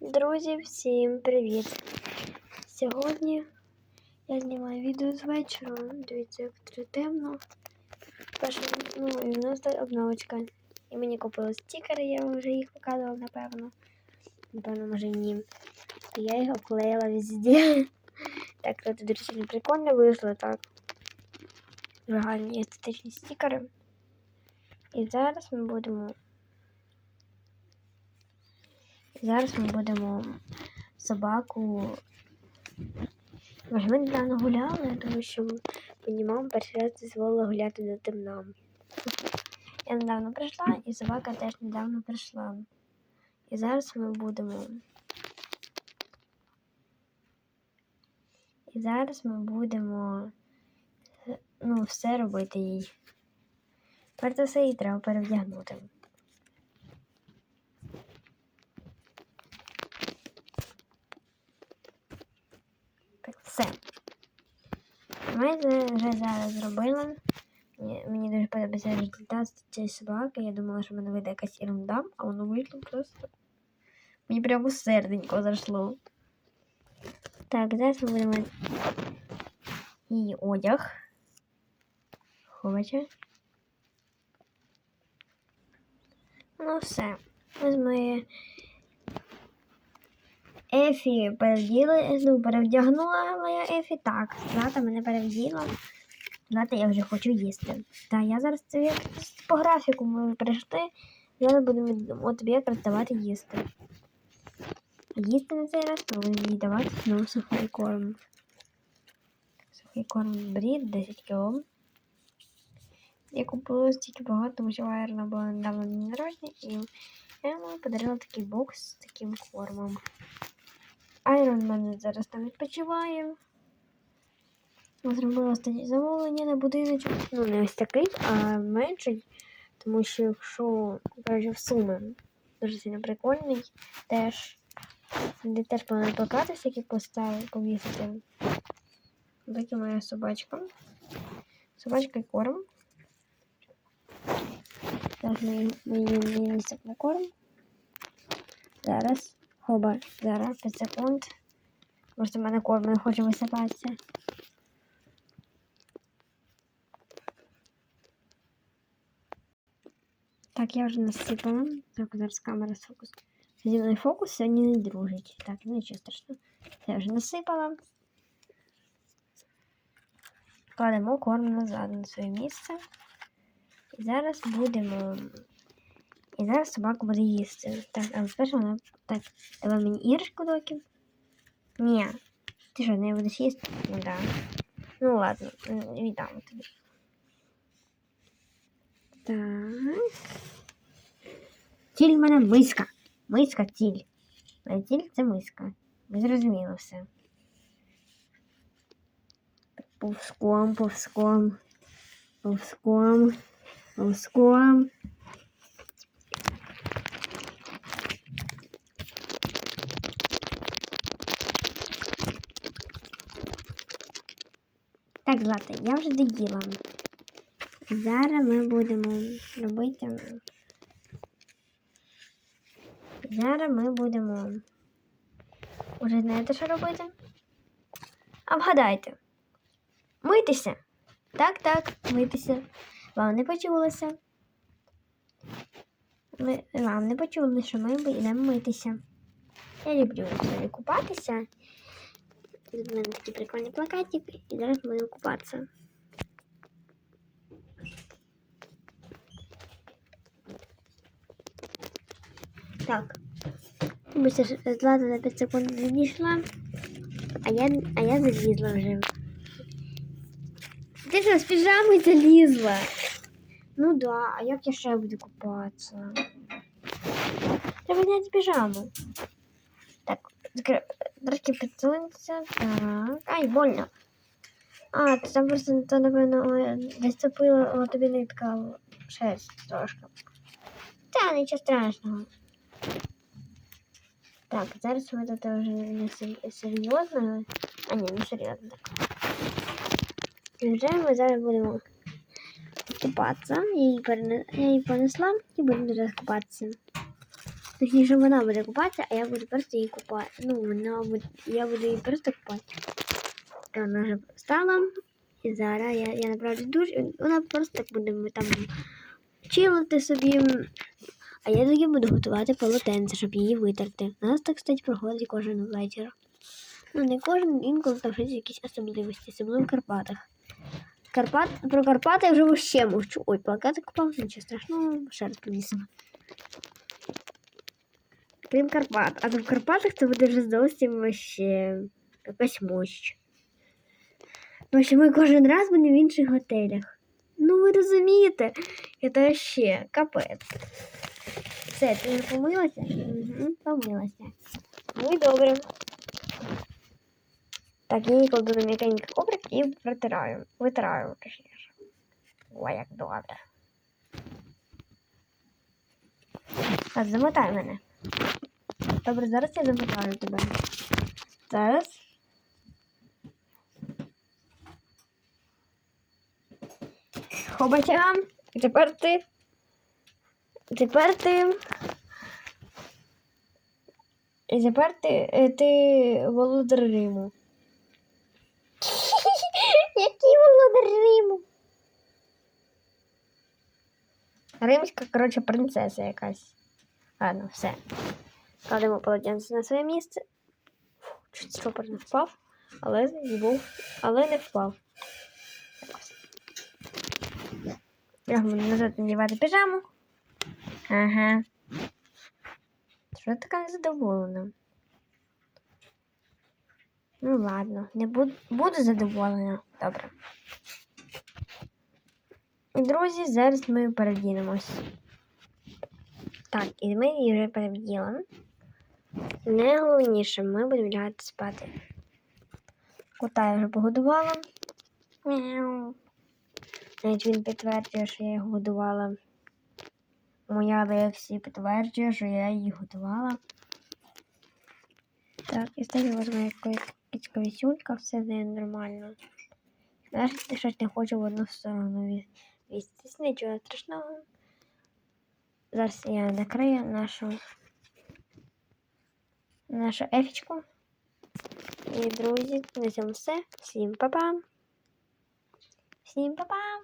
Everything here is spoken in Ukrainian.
Друзі, всім привіт! Сьогодні я знімаю відео з вечора. Дивіться, як дуже темно. Перше, ну, і в нас обновочка. І мені купили стікери, я вже їх показувала, напевно. Напевно, може ні. І я їх обклеїла везде. Так, тут, не прикольно вийшло, так. Загальні естетичні стікери. І зараз ми будемо Зараз ми будемо собаку. Може, ми недавно гуляли, тому що мені мама перший раз дозволила гуляти до темна. Я недавно прийшла і собака теж недавно прийшла. І зараз ми будемо. І зараз ми будемо ну, все робити їй. Перш за все її треба перевдягнути. Так, все. Ми вже зараз зробили. Мені, дуже подобається результат цієї собаки. Я думала, що в мене вийде якась ерунда, а воно вийшло просто. Мені прямо серденько зайшло. Так, зараз ми будемо її одяг. Ховача. Ну все. Ми Ефі перевділи, ну, перевдягнула я Ефі так. Злата мене перевділа. Злата, я вже хочу їсти. Та я зараз це по графіку ми прийшли. Зараз будемо тобі якраз давати їсти. Їсти на цей раз ми будемо їй давати знову сухий корм. Сухий корм брід 10 кг. Я купила стільки багато, тому що Вайерна була недавно народження, і я йому подарила такий бокс з таким кормом. Айрон мене зараз там відпочиває. Зробила останнє замовлення на будиночок. Ну, не ось такий, а менший. Тому що якщо коротше, в суми дуже сильно прикольний, теж де теж повинен плакати всякі поставити, повісити. Такі моя собачка. Собачка і корм. Зараз ми її місце на корм. Зараз. Хоба, зараз 5 секунд. Може, в мене корм не хоче висипатися. Так, я вже насипала. Так, зараз камера фокус. Зі фокус сьогодні не дружить. Так, ну нічого страшного. Я вже насипала. Кладемо корм назад на своє місце. І зараз будемо. І зараз собака буде їсти. Так, але спершу вона так, давай мені іграшку доки. Ні. Ти що, не будеш їсти? Ну да. Ну ладно, віддам тобі. Так. Ціль в мене миска. Миска ціль. А ціль це миска. Ви зрозуміли все. Повзком, повзком, повзком, повзком. Так, Злата, я вже доїла. Зараз ми будемо робити. Зараз ми будемо. Уже знаєте, що робити? А вгадайте. Митися. Так, так, митися. Вам не почулося. Ми, вам не почули, що ми йдемо митися. Я люблю взагалі купатися. Тут у мене такі прикольні плакатики, і зараз ми будемо купатися. Так. Быстро Злата на 5 секунд відійшла, а я, а я залізла вже. Ти що, з піжами залізла? Ну да, а як я ще буду купатися? Треба зняти піжаму. Так, трошки підсунутися. Так. Ай, больно. А, ти там просто то, напевно, десь цепило, тобі нитка шерсть трошки. Та, нічого страшного. Так, зараз ми тут вже не серйозно. А ні, не серйозно так. І вже ми зараз будемо купатися. Я її, перенес... Я її понесла і будемо зараз купатися. Точніше, вона буде купатися, а я буду просто її купати. Ну, вона буде, я буду її просто купати. Вона вже встала. І зараз я, я направлю душ, вона просто так буде там чилити собі. А я тоді буду готувати полотенце, щоб її витерти. У нас так, кстати, проходить кожен вечір. Ну, не кожен, інколи там щось якісь особливості, особливо в Карпатах. Карпат, про Карпати я вже вообще мовчу. Ой, плакатик впав, нічого страшного, ще раз. Крім Карпат. А то в Карпатах це буде вже зовсім вообще якась мощь. Тому що ми кожен раз будемо в інших готелях. Ну, ви розумієте, це ще капець. Все, ти не помилася? Угу, помилася. Ну і добре. Так, я кладу на м'якенький коврик і протираю. Витираю, точніше. Ой, як добре. Так, замотай мене. Добре, зараз я замотаю тебе. Зараз. Хобачам. І тепер ти. Тепер ти. І тепер ти, е, ти володар Риму. Який володар Риму? Римська, коротше, принцеса якась. Ладно, все. Кладемо полотенце на своє місце. Чуть стропор не впав, але був, але не впав. Якось. Бігом назад надівати піжаму. Ага. Що така незадоволена? Ну ладно, не буду, буду задоволена. Добре. Друзі, зараз ми передінемось. Так, і ми її вже перевділи. Найголовніше, ми будемо лягати спати. Кота я вже погодувала. Мяу. Навіть він підтверджує, що я його годувала. Моя Лексі підтверджує, що я її готувала. Так, і стає ось моя кицька вісюлька, все з нормально. Знаєш, ти щось не хочу в одну сторону вістись, нічого страшного. Зараз я накрию нашу нашу ефічку. І, друзі, на цьому все. Всім па-па! Всім па-па!